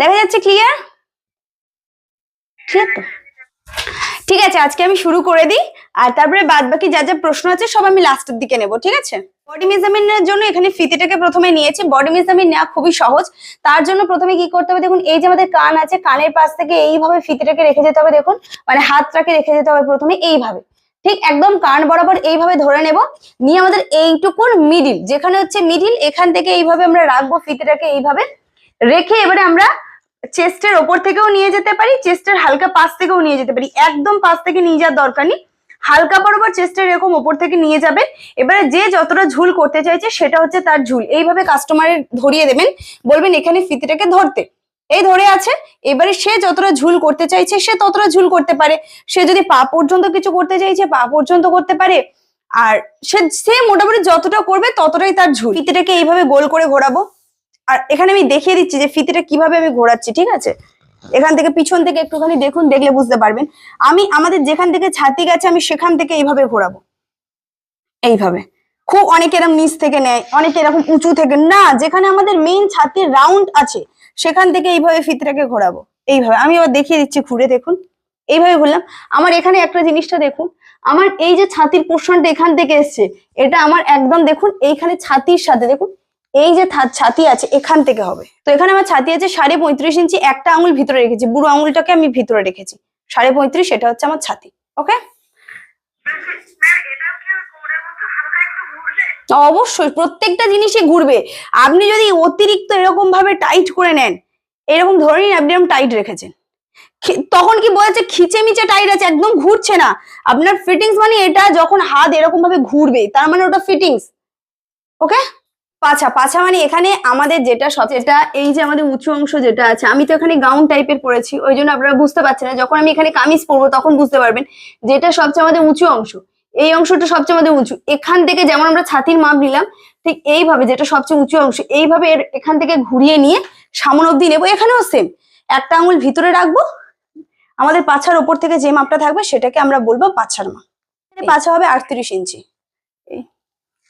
দেখা যাচ্ছে ক্লিয়ার ঠিক তো? ঠিক আছে, আজকে আমি শুরু করে দিই। আর তারপরে বাদ বাকি যা যা প্রশ্ন আছে, সব আমি লাস্টের দিকে নেব, ঠিক আছে? বডি মেজারমেন্টের জন্য এখানে ফিতেটাকে প্রথমে নিয়েছি। বডি মেজারমেন্ট নেওয়া খুবই সহজ। তার জন্য প্রথমে কি করতে হবে? দেখুন, এই যে আমাদের কান আছে, কানের পাশ থেকে এইভাবে ফিতেটাকে রেখে যেতে হবে, দেখুন। মানে হাতটাকে রেখে যেতে হবে প্রথমে এইভাবে। ঠিক একদম কান বরাবর এইভাবে ধরে নেব। নিয়ে আমাদের এইটুকুন মিডিল যেখানে হচ্ছে মিডিল এখান থেকে এইভাবে আমরা রাখব, ফিতেটাকে এইভাবে। রেখে এবারে আমরা চেস্টের ওপর থেকেও নিয়ে যেতে পারি, চেস্টের হালকা পাশ থেকেও নিয়ে যেতে পারি। একদম পাশ থেকে নিয়ে যাওয়ার দরকার নেই। হালকা বরাবর চেস্টের এরকম ওপর থেকে নিয়ে যাবেন। এবারে যে যতটা ঝুল করতে চাইছে সেটা হচ্ছে তার ঝুল। এইভাবে কাস্টমারের ধরিয়ে দেবেন, বলবেন এখানে ফিতেটাকে ধরতে। এই ধরে আছে, এবারে সে যতটা ঝুল করতে চাইছে সে ততটা ঝুল করতে পারে। সে যদি পা পর্যন্ত কিছু করতে চাইছে, পা পর্যন্ত করতে পারে। আর সে সে মোটামুটি যতটা করবে ততটাই তার ঝুল। ফিতেটাকে এইভাবে গোল করে ঘোরাবো। আর এখানে আমি দেখিয়ে দিচ্ছি যে ফিতেটা কীভাবে আমি ঘোরাচ্ছি, ঠিক আছে? এখান থেকে পিছন থেকে একটুখানি দেখুন, দেখলে বুঝতে পারবেন। আমি, আমাদের যেখান থেকে ছাতি গেছে, আমি সেখান থেকে এইভাবে ঘোরাবো। এইভাবে। খুব অনেকে এরকম নিচ থেকে নেয়, অনেকে এরকম উঁচু থেকে, না, যেখানে আমাদের মেইন ছাতির রাউন্ড আছে, সেখান থেকে এইভাবে ফিতেটাকে ঘোরাবো। এইভাবে। আমি আবার দেখিয়ে দিচ্ছি ঘুরে দেখুন। এইভাবে ঘুরলাম। আমার এখানে একটা জিনিসটা দেখুন, আমার এই যে ছাতির পোর্শনটা এখান থেকে এসছে, এটা আমার একদম দেখুন, এইখানে ছাতির সাথে, দেখুন এই যে ছাতি আছে, এখান থেকে হবে। তো এখানে আমার ছাতি আছে সাড়ে পঁয়ত্রিশ ইঞ্চি, একটা আঙুল ভিতরে রেখেছি, বুড়ো আঙুলটাকে আমি ভিতরে রেখেছি। সাড়ে পঁয়ত্রিশ এটা হচ্ছে আমার ছাতি, ওকে? অবশ্যই, প্রত্যেকটা জিনিসই ঘুরবে। আপনি যদি অতিরিক্ত এরকম ভাবে টাইট করে নেন, এরকম ধরে নিন আপনি এরকম টাইট রেখেছেন। তখন কি বোঝাচ্ছে খিচে মিচে টাইট আছে, একদম ঘুরছে না। আপনার ফিটিংস মানে এটা, যখন হাত এরকম ভাবে ঘুরবে, তার মানে ওটা ফিটিংস ওকে? পাছা পাছা মানে এখানে আমাদের যেটা সব, যেটা এই যে আমাদের উঁচু অংশ যেটা আছে, আমি তো এখানে গাউন টাইপের পরেছি, ওই জন্য আপনারা বুঝতে পারছেন না। যখন আমি এখানে কামিজ পরবো তখন বুঝতে পারবেন যেটা সবচেয়ে আমাদের উঁচু অংশ। এই অংশটা সবচেয়ে আমাদের উঁচু। এখান থেকে যেমন আমরা ছাতির মাপ নিলাম, ঠিক এইভাবে যেটা সবচেয়ে উঁচু অংশ, এইভাবে এর এখান থেকে ঘুরিয়ে নিয়ে সামন অব্দি নেব। এখানেও সেম একটা আঙুল ভিতরে রাখব। আমাদের পাছার ওপর থেকে যে মাপটা থাকবে সেটাকে আমরা বলব পাছার মাপ। পাছা হবে আটত্রিশ ইঞ্চি।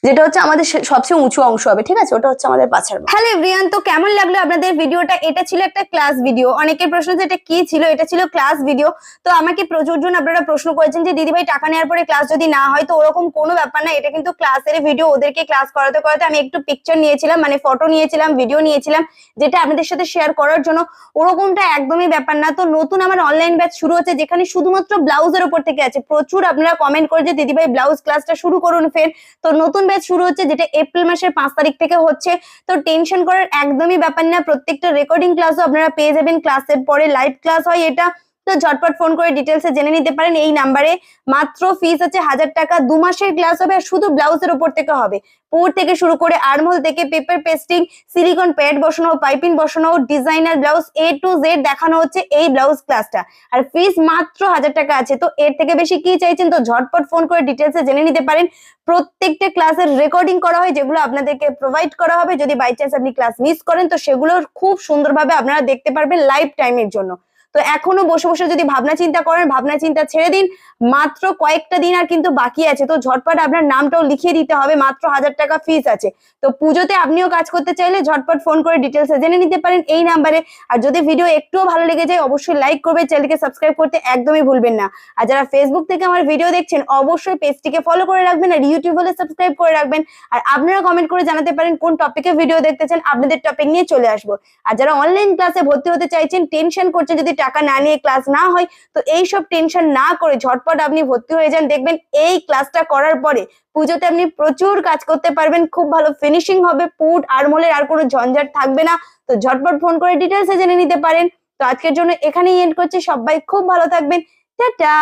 যেটা হচ্ছে আমাদের সবচেয়ে উঁচু অংশ হবে, ঠিক আছে? ওটা হচ্ছে আমাদের পাছার হ্যালো এভরিয়ান তো কেমন লাগল আপনাদের ভিডিওটা? এটা ছিল একটা ক্লাস ভিডিও অনেকের প্রশ্ন যে এটা কি ছিল? এটা ছিল ক্লাস ভিডিও তো আমাকে প্রচুর জন আপনারা প্রশ্ন করেছেন যে দিদি ভাই টাকা নেওয়ার পরে ক্লাস যদি না হয়, তো ওরকম কোনো ব্যাপার না, এটা কিন্তু ক্লাসের ভিডিও ওদেরকে ক্লাস করাতে করাতে আমি একটু পিকচার নিয়েছিলাম মানে ফটো নিয়েছিলাম ভিডিও নিয়েছিলাম, যেটা আপনাদের সাথে শেয়ার করার জন্য। ওরকমটা একদমই ব্যাপার না। তো নতুন আমার অনলাইন ব্যাচ শুরু হচ্ছে, যেখানে শুধুমাত্র ব্লাউজের ওপর থেকে আছে। প্রচুর আপনারা কমেন্ট করে যে দিদি ভাই ব্লাউজ ক্লাসটা শুরু করুন ফের। তো নতুন ব্যাচ শুরু হচ্ছে, যেটা এপ্রিল মাসের পাঁচ তারিখ থেকে হচ্ছে। তো টেনশন করার একদমই ব্যাপার না, প্রত্যেকটা রেকর্ডিং ক্লাসও আপনারা পেয়ে যাবেন। ক্লাসের পরে লাইভ ক্লাস হয় এটা। তো ঝটপট ফোন করে ডিটেলসে জেনে নিতে পারেন। এই নাম্বারে মাত্র ফিস আছে হাজার টাকা। দু মাসের ক্লাস হবে আর শুধু ব্লাউজের উপর থেকে হবে। পুর থেকে শুরু করে আর্মহোল থেকে পেপার পেস্টিং সিলিকন প্যাড বসানো পাইপিং বসানো designer blouse A to Z দেখানো হচ্ছে এই ব্লাউজ ক্লাসটা আর ফিস মাত্র হাজার টাকা আছে। তো এর থেকে বেশি কি চাইছেন? তো ঝটপট ফোন করে ডিটেলসে জেনে নিতে পারেন। প্রত্যেকটা ক্লাসের রেকর্ডিং করা হয়, যেগুলো আপনাদেরকে প্রোভাইড করা হবে। যদি বাই চান্স আপনি ক্লাস মিস করেন, তো সেগুলো খুব সুন্দরভাবে আপনারা দেখতে পারবেন লাইফ টাইমের জন্য। তো এখনও বসে বসে যদি ভাবনা চিন্তা করেন, ভাবনা চিন্তা ছেড়ে দিন। মাত্র কয়েকটা দিন আর কিন্তু বাকি আছে। তো ঝটপট আপনার নামটাও লিখিয়ে দিতে হবে, মাত্র হাজার টাকা ফিস আছে। তো পুজোতে আপনিও কাজ করতে চাইলে ঝটপট ফোন করে ডিটেলসে জেনে নিতে পারেন এই নাম্বারে আর যদি ভিডিও একটুও ভালো লেগে যায়, অবশ্যই লাইক করবে চ্যানেলকে সাবস্ক্রাইব করতে একদমই ভুলবেন না। আর যারা ফেসবুক থেকে আমার ভিডিও দেখছেন, অবশ্যই পেজটিকে ফলো করে রাখবেন আর ইউটিউব হলে সাবস্ক্রাইব করে রাখবেন। আর আপনারা কমেন্ট করে জানাতে পারেন, কোন টপিকে ভিডিও দেখতে চান, আপনাদের টপিক নিয়ে চলে আসব। আর যারা অনলাইন ক্লাসে ভর্তি হতে চাইছেন টেনশন করছেন, যদি টাকা না নিয়ে ক্লাস না হয়, তো এই সব টেনশন না করে ঝটপট আপনি ভর্তি হয়ে যান। দেখবেন এই ক্লাসটা করার পরে পুজোতে আপনি প্রচুর কাজ করতে পারবেন, খুব ভালো ফিনিশিং হবে, পুট, আরমোলের আর কোনো ঝঞ্ঝাট থাকবে না। তো ঝটপট ফোন করে ডিটেলসে জেনে নিতে পারেন। তো আজকের জন্য এখানেই এন্ড করছি। সবাই খুব ভালো থাকবেন। টাটা!